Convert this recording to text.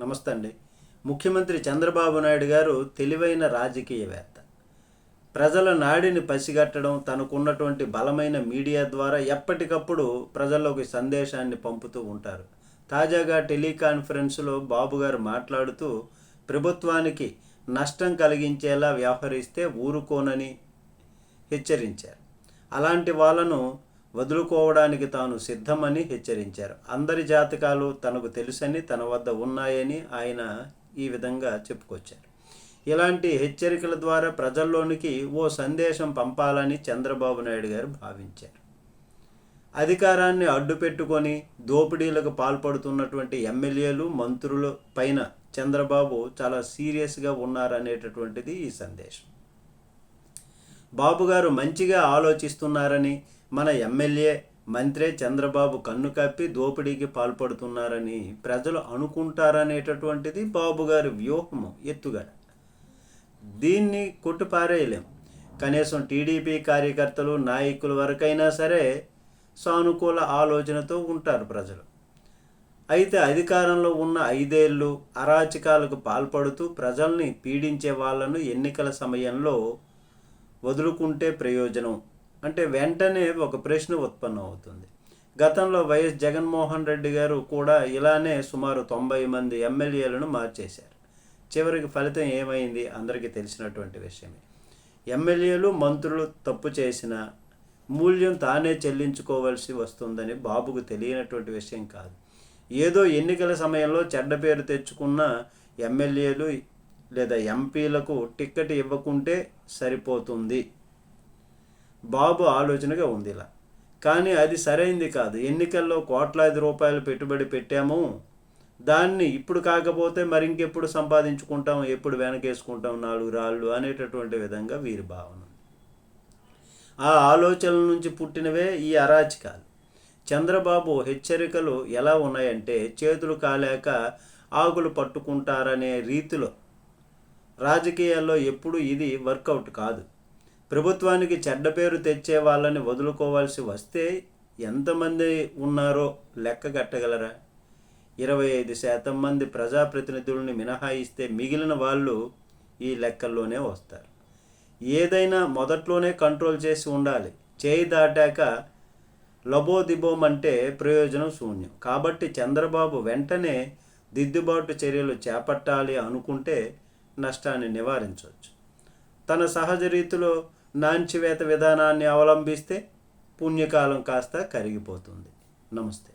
నమస్తే అండి ముఖ్యమంత్రి చంద్రబాబు నాయుడు గారు తెలివైన రాజకీయవేత్త. ప్రజల నాడిని పసిగట్టడం తనకున్నటువంటి బలమైన మీడియా ద్వారా ఎప్పటికప్పుడు ప్రజల్లోకి సందేశాన్ని పంపుతూ ఉంటారు. తాజాగా టెలికాన్ఫరెన్స్లో బాబు గారు మాట్లాడుతూ ప్రభుత్వానికి నష్టం కలిగించేలా వ్యవహరిస్తే ఊరుకోనని హెచ్చరించారు. అలాంటి వాళ్ళను వదులుకోవడానికి తాను సిద్ధమని హెచ్చరించారు. అందరి జాతకాలు తనకు తెలుసని తన వద్ద ఉన్నాయని ఆయన ఈ విధంగా చెప్పుకొచ్చారు. ఇలాంటి హెచ్చరికల ద్వారా ప్రజల్లోనికి ఓ సందేశం పంపాలని చంద్రబాబు నాయుడు గారు భావించారు. అధికారాన్ని అడ్డుపెట్టుకొని దోపిడీలకు పాల్పడుతున్నటువంటి ఎమ్మెల్యేలు మంత్రుల పైన చంద్రబాబు చాలా సీరియస్గా ఉన్నారనేటటువంటిది ఈ సందేశం. బాబు గారు మంచిగా ఆలోచిస్తున్నారని మన ఎమ్మెల్యే మంత్రే చంద్రబాబు కన్ను కప్పి దోపిడీకి పాల్పడుతున్నారని ప్రజలు అనుకుంటారనేటటువంటిది బాబు గారి వ్యూహము ఎత్తుగడ. దీన్ని కొట్టుపారేయలేం. కనీసం టీడీపీ కార్యకర్తలు నాయకుల వరకైనా సరే సానుకూల ఆలోచనతో ఉంటారు ప్రజలు. అయితే అధికారంలో ఉన్న ఐదేళ్ళు అరాచకాలకు పాల్పడుతూ ప్రజల్ని పీడించే వాళ్ళను ఎన్నికల సమయంలో వదులుకుంటే ప్రయోజనం. అంటే వెంటనే ఒక ప్రశ్న ఉత్పన్నం అవుతుంది గతంలో వైఎస్ జగన్మోహన్ రెడ్డి గారు కూడా ఇలానే సుమారు తొంభై మంది ఎమ్మెల్యేలను మార్చేశారు. చివరికి ఫలితం ఏమైంది? అందరికీ తెలిసినటువంటి విషయమే. ఎమ్మెల్యేలు మంత్రులు తప్పు చేసిన మూల్యం తానే చెల్లించుకోవాల్సి వస్తుందని బాబుకు తెలియనటువంటి విషయం కాదు. ఏదో ఎన్నికల సమయంలో చెడ్డ పేరు తెచ్చుకున్న ఎమ్మెల్యేలు లేదా ఎంపీలకు టిక్కెట్ ఇవ్వకుంటే సరిపోతుంది. బాబు ఆలోచనగా ఉంది ఇలా. కానీ అది సరైంది కాదు. ఎన్నికల్లో కోట్లాది రూపాయలు పెట్టుబడి పెట్టాము. దాన్ని ఇప్పుడు కాకపోతే మరి ఇంకెప్పుడు సంపాదించుకుంటాం? ఎప్పుడు వెనకేసుకుంటాం? నాలుగు రాళ్ళు అనేటటువంటి విధంగా వీరి భావన. ఆ ఆలోచనల నుంచి పుట్టినవే ఈ అరాచకాలు. చంద్రబాబు హెచ్చరికలు ఎలా ఉన్నాయంటే చేతులు కాలేక ఆకులు పట్టుకుంటారనే రీతిలో. రాజకీయాల్లో ఎప్పుడు ఇది వర్కౌట్ కాదు. ప్రభుత్వానికి చెడ్డ పేరు తెచ్చే వాళ్ళని వదులుకోవాల్సి వస్తే ఎంతమంది ఉన్నారో లెక్క కట్టగలరా? ఇరవై ఐదు శాతం మంది ప్రజాప్రతినిధుల్ని మినహాయిస్తే మిగిలిన వాళ్ళు ఈ లెక్కల్లోనే వస్తారు. ఏదైనా మొదట్లోనే కంట్రోల్ చేసి ఉండాలి. చేయి దాటాక లబోదిబోం అంటే ప్రయోజనం శూన్యం. కాబట్టి చంద్రబాబు వెంటనే దిద్దుబాటు చర్యలు చేపట్టాలి అనుకుంటే నష్టాన్ని నివారించవచ్చు. తన సహజ రీతిలో నాంచివేత విధానాన్ని అవలంబిస్తే పుణ్యకాలం కాస్త కరిగిపోతుంది. నమస్తే.